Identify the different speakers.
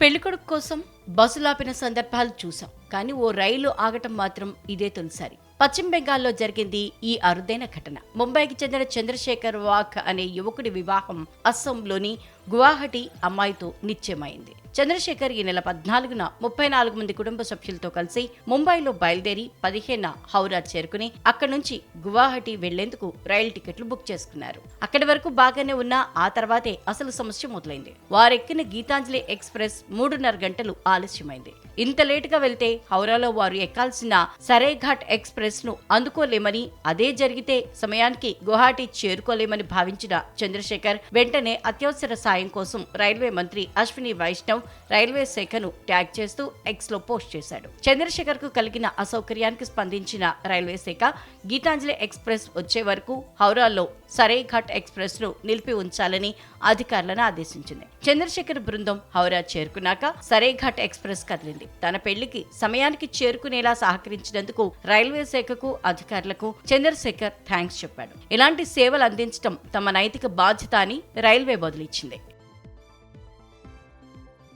Speaker 1: పెళ్ళికొడుకు కోసం బస్సులాపిన సందర్భాలు చూసాం కానీ ఓ రైలు ఆగటం మాత్రం ఇదే తొలిసారి. పశ్చిమ బెంగాల్లో జరిగింది ఈ అరుదైన ఘటన. ముంబైకి చెందిన చంద్రశేఖర్ వాక్ అనే యువకుడి వివాహం అస్సాంలోని గువాహటి అమ్మాయితో నిశ్చయమైంది. చంద్రశేఖర్ ఈ నెల పద్నాలుగున ముప్పై నాలుగు మంది కుటుంబ సభ్యులతో కలిసి ముంబైలో బయలుదేరి పదిహేన హౌరా చేరుకుని అక్కడి నుంచి గువాహటి వెళ్ళేందుకు రైలు టికెట్లు బుక్ చేసుకున్నారు. అక్కడి వరకు బాగానే ఉన్నా ఆ తర్వాతే అసలు సమస్య మొదలైంది. వారెక్కిన గీతాంజలి ఎక్స్ప్రెస్ మూడున్నర గంటలు ఆలస్యమైంది. ఇంత లేటుగా వెళ్తే హౌరాలో వారు ఎక్కాల్సిన సరేఘాట్ ఎక్స్ప్రెస్ను అందుకోలేమని అదే జరిగితే సమయానికి గుహాటి చేరుకోలేమని భావించిన చంద్రశేఖర్ వెంటనే అత్యవసర సాయం కోసం రైల్వే మంత్రి అశ్విని వైష్ణవ్ రైల్వే శాఖను ట్యాగ్ చేస్తూ ఎక్స్లో పోస్ట్ చేశాడు. చంద్రశేఖర్కు కలిగిన అసౌకర్యానికి స్పందించిన రైల్వే శాఖ గీతాంజలి ఎక్స్ప్రెస్ వచ్చే వరకు హౌరాలో సరేఘాట్ ఎక్స్ప్రెస్ను నిలిపి ఉంచాలని అధికారులను ఆదేశించింది. చంద్రశేఖర్ బృందం హౌరా చేరుకున్నాక సరేఘాట్ ఎక్స్ప్రెస్ కదిలింది. తన పెళ్ళికి సమయానికి చేరుకునేలా సహకరించినందుకు రైల్వే శాఖకు అధికారులకు చంద్రశేఖర్ థ్యాంక్స్ చెప్పాడు. ఇలాంటి సేవలు అందించడం తమ నైతిక బాధ్యత అని రైల్వే బదులిచ్చింది.